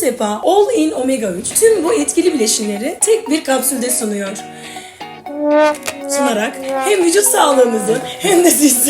Sepa All In Omega 3 tüm bu etkili bileşenleri tek bir kapsülde sunuyor. Sunarak hem vücut sağlığınızı hem de siz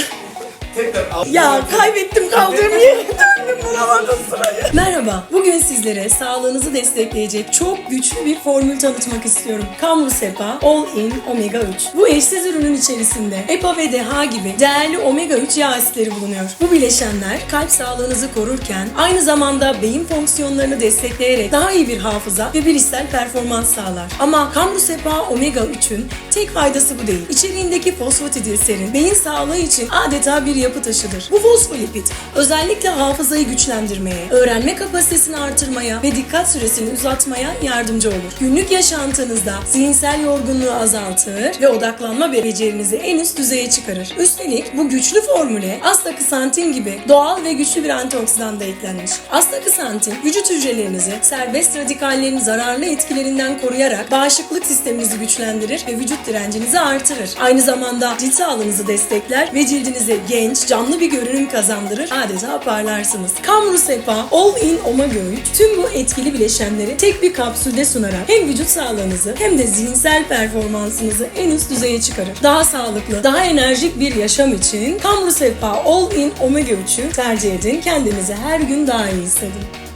Tekrar al. ya kaybettim kaldığım yere döndüm bulamadım sırayı. Merhaba, bugün sizlere sağlığınızı destekleyecek çok güçlü bir formül tanıtmak istiyorum. Kamru Sepa All In Omega 3. Bu eşsiz ürünün içerisinde EPA ve DHA gibi değerli omega 3 yağ asitleri bulunuyor. Bu bileşenler kalp sağlığınızı korurken aynı zamanda beyin fonksiyonlarını destekleyerek daha iyi bir hafıza ve bilişsel performans sağlar. Ama Kamru Sepa Omega 3'ün tek faydası bu değil. İçeriğindeki fosfatidilserin beyin sağlığı için adeta bir yapı taşıdır. Bu fosfolipid özellikle hafızayı güçlendirmeye, öğrenme kapasitesini artırmaya ve dikkat süresini uzatmaya yardımcı olur. Günlük yaşantınızda zihinsel yorgunluğu azaltır ve odaklanma becerinizi en üst düzeye çıkarır. Üstelik bu güçlü formüle astakisantin gibi doğal ve güçlü bir antioksidan da eklenmiş. Astakisantin vücut hücrelerinizi serbest radikallerin zararlı etkilerinden koruyarak bağışıklık sisteminizi güçlendirir ve vücut direncinizi artırır. Aynı zamanda cilt sağlığınızı destekler ve cildinize genç, canlı bir görünüm kazandırır. Adeta parlarsınız. Kamru Sepa All In Omega 3 tüm bu etkili bileşenleri tek bir kapsülde sunarak hem vücut sağlığınızı hem de zihinsel performansınızı en üst düzeye çıkarır. Daha sağlıklı, daha enerjik bir yaşam için Kamru Sepa All In Omega 3'ü tercih edin. Kendinizi her gün daha iyi hissedin.